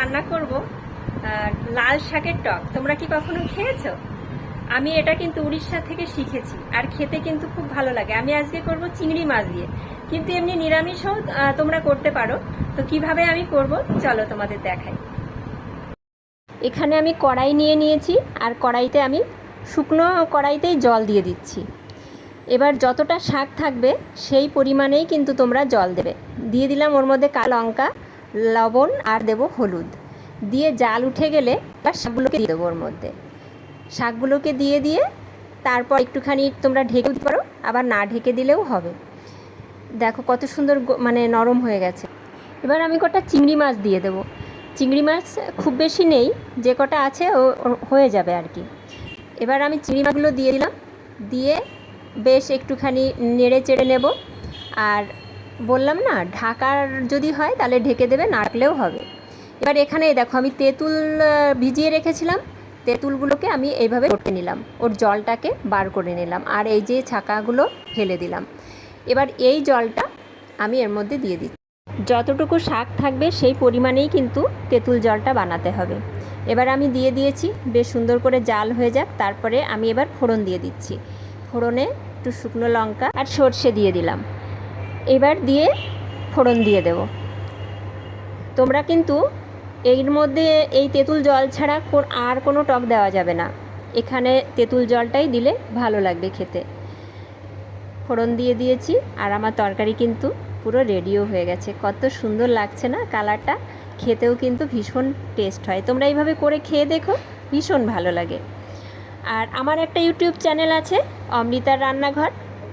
রান্না করব লাল শাকের টক। তোমরা কি কখনো খেয়েছো? আমি এটা কিন্তু উড়িষ্যা থেকে শিখেছি, আর খেতে কিন্তু খুব ভালো লাগে। আমি আজকে করব চিংড়ি মাছ দিয়ে। কিন্তু এমনি নিরামিষও তোমরা করতে পারো। তো কীভাবে আমি করব, চলো তোমাদের দেখাই। এখানে আমি কড়াই নিয়ে নিয়েছি, আর কড়াইতে আমি শুকনো কড়াইতেই জল দিয়ে দিচ্ছি। এবার যতটা শাক থাকবে, সেই পরিমাণেই কিন্তু তোমরা জল দেবে। দিয়ে দিলাম ওর মধ্যে কালো লঙ্কা লবণ আর দেবো হলুদ। দিয়ে জাল উঠে গেলে এবার শাকগুলোকে দিয়ে দেবো ওর মধ্যে। শাকগুলোকে দিয়ে দিয়ে তারপর একটুখানি তোমরা ঢেকে দিতে পারো, আবার না ঢেকে দিলেও হবে। দেখো কত সুন্দর মানে নরম হয়ে গেছে। এবার আমি কটা চিংড়ি মাছ দিয়ে দেবো। চিংড়ি মাছ খুব বেশি নেই, যে কটা আছে ও হয়ে যাবে আর কি। এবার আমি চিংড়ি মাছগুলো দিয়ে দিলাম। দিয়ে বেশ একটুখানি নেড়ে চেড়ে নেব। আর বললাম না, ঢাকার যদি হয় তাহলে ঢেকে দেবে, নাড়লেও হবে। এবার এখানে দেখো, আমি তেঁতুল ভিজিয়ে রেখেছিলাম, তেঁতুলগুলোকে আমি এইভাবে করতে নিলাম। ওর জলটাকে বার করে নিলাম আর এই যে ছাকাগুলো ফেলে দিলাম। এবার এই জলটা আমি এর মধ্যে দিয়ে দিচ্ছি। যতটুকু শাক থাকবে সেই পরিমাণেই কিন্তু তেঁতুল জলটা বানাতে হবে। এবার আমি দিয়ে দিয়েছি, বেশ সুন্দর করে জাল হয়ে যাক, তারপরে আমি এবার ফোড়ন দিয়ে দিচ্ছি। ফোড়নে একটু শুকনো লঙ্কা আর সর্ষে দিয়ে দিলাম। এবার দিয়ে ফোড়ন দিয়ে দেব। তোমরা কিন্তু এর মধ্যে এই তেঁতুল জল ছাড়া আর কোনো টক দেওয়া যাবে না। এখানে তেঁতুল জলটাই দিলে ভালো লাগবে খেতে। ফোড়ন দিয়ে দিয়েছি আর আমার তরকারি কিন্তু পুরো রেডিও হয়ে গেছে। কত সুন্দর লাগছে না কালারটা। খেতেও কিন্তু ভীষণ টেস্ট হয়। তোমরা এইভাবে করে খেয়ে দেখো, ভীষণ ভালো লাগে। আর আমার একটা ইউটিউব চ্যানেল আছে, অমৃতার রান্নাঘর।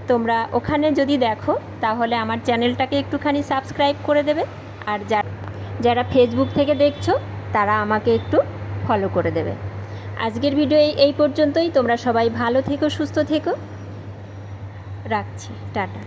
তোমরা ওখানে যদি দেখো, তাহলে আমার চ্যানেলটাকে একটুখানি সাবস্ক্রাইব করে দেবে। আর যা, যারা ফেসবুক থেকে দেখছ, তারা আমাকে একটু ফলো করে দেবে। আজকের ভিডিও এই পর্যন্তই। তোমরা সবাই ভালো থেকো, সুস্থ থেকো। রাখছি, টাটা।